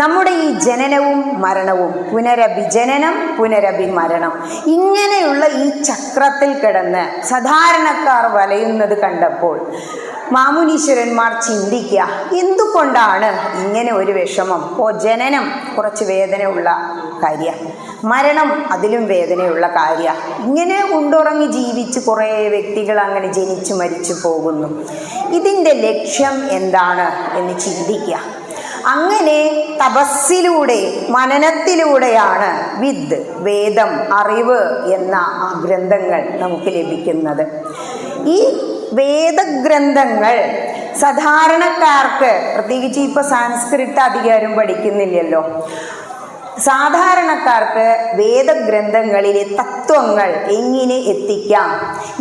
നമ്മുടെ ഈ ജനനവും മരണവും പുനരഭിജനനം പുനരഭിമരണം ഇങ്ങനെയുള്ള ഈ ചക്രത്തിൽ കിടന്ന് സാധാരണക്കാർ വലയുന്നത് കണ്ടപ്പോൾ മാമുനീശ്വരന്മാർ ചിന്തിക്കുക എന്തുകൊണ്ടാണ് ഇങ്ങനെ ഒരു വിഷമം? ഓ ജനനം കുറച്ച് വേദനയുള്ള കാര്യ. മരണം അതിലും വേദനയുള്ള കാര്യ. ഇങ്ങനെ ഉണ്ടുറങ്ങി ജീവിച്ച് കുറേ വ്യക്തികൾ അങ്ങനെ ജനിച്ചു മരിച്ചു പോകുന്നു. ഇതിന്റെ ലക്ഷ്യം എന്താണ് എന്ന് ചിന്തിക്കുക. അങ്ങനെ തപസ്സിലൂടെ മനനത്തിലൂടെയാണ് വിദ് വേദം അറിവ് എന്ന ആ ഗ്രന്ഥങ്ങൾ നമുക്ക് ലഭിക്കുന്നത്. ഈ വേദഗ്രന്ഥങ്ങൾ സാധാരണക്കാർക്ക് പ്രത്യേകിച്ച് ഇപ്പോൾ സാൻസ്ക്രിറ്റ് അധികാരം പഠിക്കുന്നില്ലല്ലോ. സാധാരണക്കാർക്ക് വേദഗ്രന്ഥങ്ങളിലെ തത്വങ്ങൾ എങ്ങനെ എത്തിക്കാം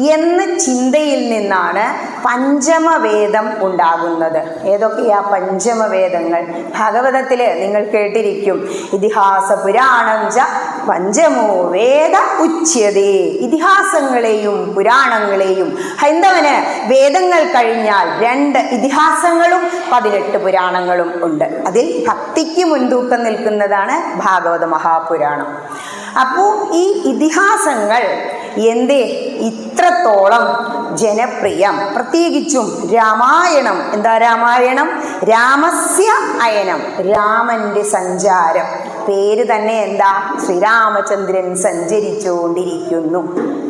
എന്ന ചിന്തയിൽ നിന്നാണ് പഞ്ചമവേദം ഉണ്ടാകുന്നത്. ഏതൊക്കെയാ പഞ്ചമവേദങ്ങൾ? ഭാഗവതത്തിൽ നിങ്ങൾ കേട്ടിരിക്കും. ഇതിഹാസ പുരാണം ച പഞ്ചമോ വേദ ഉച്യതേ. ഇതിഹാസങ്ങളെയും പുരാണങ്ങളെയും. ഹൈന്ദവന് വേദങ്ങൾ കഴിഞ്ഞാൽ രണ്ട് ഇതിഹാസങ്ങളും പതിനെട്ട് പുരാണങ്ങളും ഉണ്ട്. അതിൽ ഭക്തിക്ക് മുൻതൂക്കം നിൽക്കുന്നതാണ് ഭാഗവത മഹാപുരാണം. അപ്പോൾ ഈ ഇതിഹാസങ്ങൾ എന്തേ? ഇത്രത്തോളം ജനപ്രിയം? പ്രത്യേകിച്ചും രാമായണം. എന്താ രാമായണം? രാമസ്യ അയനം. രാമന്റെ സഞ്ചാരം. പേര് തന്നെ എന്താ? ശ്രീരാമചന്ദ്രൻ സഞ്ചരിച്ചുകൊണ്ടിരിക്കുന്നു.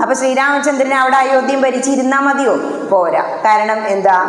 അപ്പൊ ശ്രീരാമചന്ദ്രൻ അവിടെ അയോധ്യം ഭരിച്ചിരുന്നാൽ മതിയോ? പോരാ. കാരണം എന്താ?